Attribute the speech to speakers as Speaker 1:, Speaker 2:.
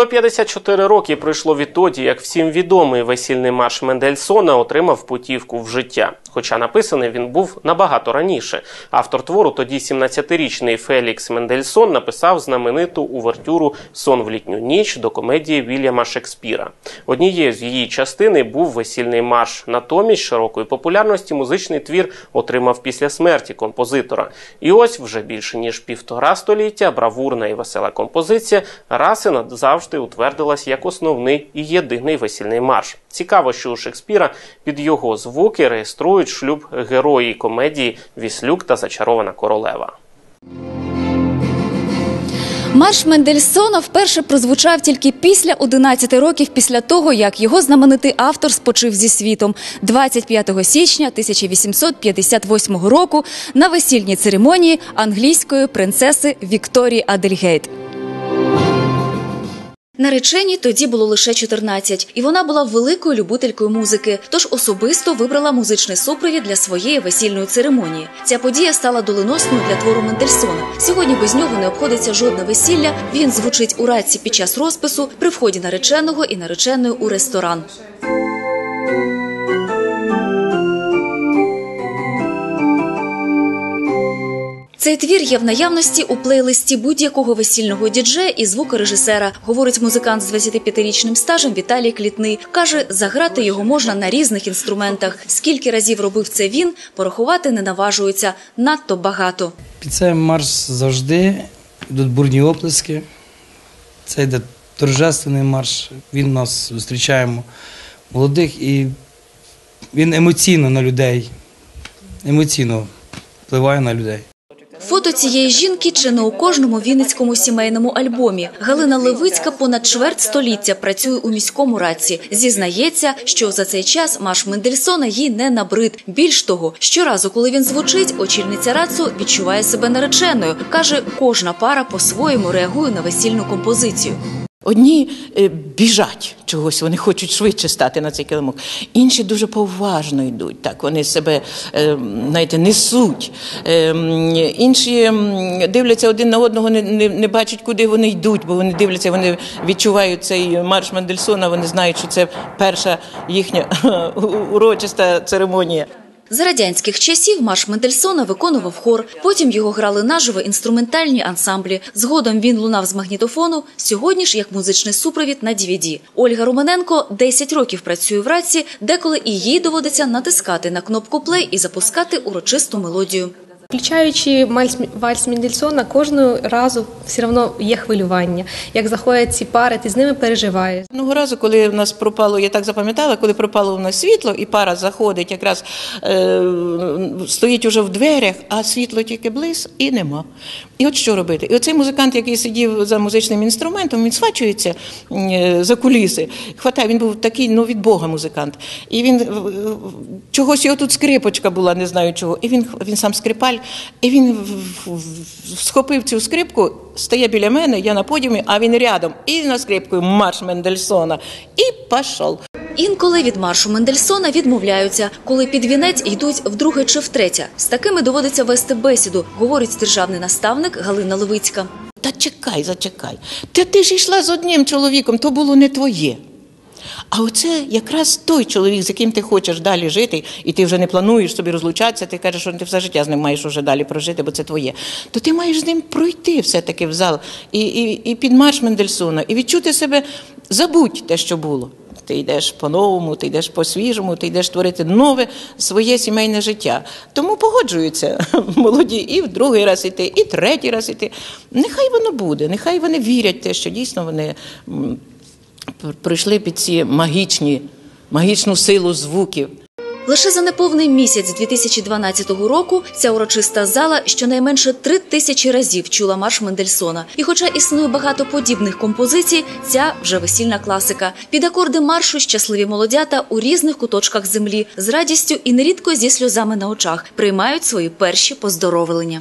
Speaker 1: 154 роки пройшло відтоді, як всім відомий весільний марш Мендельсона отримав путівку в життя. Хоча написаний він був набагато раніше. Автор твору, тоді 17-річний Фелікс Мендельсон, написав знамениту увертюру Сон в літню ніч до комедії Вільяма Шекспіра. Однією з її частини був весільний марш. Натомість широкої популярності музичний твір отримав після смерті композитора. І ось вже більше ніж півтора століття бравурна і весела композиція раз і назавжди утвердилась як основний і єдиний весільний марш. Цікаво, що у Шекспіра під його звуки реєструють шлюб герої комедії Віслюк та зачарована королева.
Speaker 2: Марш Мендельсона вперше прозвучав тільки після 11 років після того, як його знаменитий автор спочив зі світом 25 січня 1858 року на весільній церемонії англійської принцеси Вікторії Адельгейт. Нареченій тоді було лише 14, і вона була великою любителькою музики, тож особисто вибрала музичний супровід для своєї весільної церемонії. Ця подія стала доленосною для твору Мендельсона. Сьогодні без нього не обходиться жодне весілля. Він звучить у радці під час розпису при вході нареченого і нареченої у ресторан. Цей твір є в наявності у плейлисті будь-якого весільного діджея і звукорежисера, говорить музикант з 25-річним стажем Віталій Клітний. Каже, заграти його можна на різних інструментах. Скільки разів робив це він, порахувати не наважується надто багато.
Speaker 3: Під цей марш завжди йдуть бурні оплески. Це йде торжественний марш. Він нас зустрічаємо молодих і він емоційно на людей, емоційно впливає на людей.
Speaker 2: Фото цієї жінки чи не у кожному вінницькому сімейному альбомі. Галина Левицька понад чверть століття працює у міському раці. Зізнається, що за цей час марш Мендельсона їй не набрид. Більш того, щоразу, коли він звучить, очільниця рацу відчуває себе нареченою. каже, кожна пара по-своєму реагує на весільну композицію.
Speaker 4: Одні е, біжать чогось, вони хочуть швидше стати на цей килимок. Інші дуже поважно йдуть. Так вони себе е, знаєте, несуть. Е, інші дивляться один на одного, не, не, не бачать, куди вони йдуть, бо вони дивляться, вони відчувають цей марш Мендельсона. Вони знають, що це перша їхня урочиста церемонія.
Speaker 2: За радянських часів марш Мендельсона виконував хор. Потім його грали наживо інструментальні ансамблі. Згодом він лунав з магнітофону. Сьогодні ж як музичний супровід на DVD. Ольга Романенко 10 років працює в раці, деколи і їй доводиться натискати на кнопку плей і запускати урочисту мелодію.
Speaker 5: Включаючи вальс, Мендельсона, кожного разу все одно є хвилювання. Як заходять ці пари, ти з ними переживаєш.
Speaker 4: Одного разу, коли в нас пропало, я так запам'ятала, коли пропало в нас світло, і пара заходить, якраз е, стоїть уже в дверях, а світло тільки близь і нема. І от що робити? І оцей музикант, який сидів за музичним інструментом, він свачується е, за куліси. Хватає, він був такий, ну від Бога музикант. І він чогось його тут скрипочка була, не знаю чого. І він, він сам скрипаль, і він схопив цю скрипку, стає біля мене, я на подіумі, а він рядом. І на скрипку марш Мендельсона. І пішов.
Speaker 2: Інколи від маршу Мендельсона відмовляються, коли під вінець йдуть вдруге чи втретє. З такими доводиться вести бесіду, говорить державний наставник Галина Левицька.
Speaker 4: Та чекай, зачекай. Та ти ж йшла з одним чоловіком, то було не твоє. А оце якраз той чоловік, з яким ти хочеш далі жити, і ти вже не плануєш собі розлучатися, ти кажеш, що ти все життя з ним маєш вже далі прожити, бо це твоє. То ти маєш з ним пройти все-таки в зал і, і, і під марш Мендельсона, і відчути себе, забудь те, що було. Ти йдеш по-новому, ти йдеш по-свіжому, ти йдеш творити нове своє сімейне життя. Тому погоджуються молоді і в другий раз іти, і третій раз іти. Нехай воно буде, нехай вони вірять в те, що дійсно вони прийшли під ці магічні, магічну силу звуків.
Speaker 2: Лише за неповний місяць 2012 року ця урочиста зала щонайменше три тисячі разів чула марш Мендельсона. І, хоча існує багато подібних композицій, ця вже весільна класика. Під акорди маршу щасливі молодята у різних куточках землі з радістю і нерідко зі сльозами на очах приймають свої перші поздоровлення.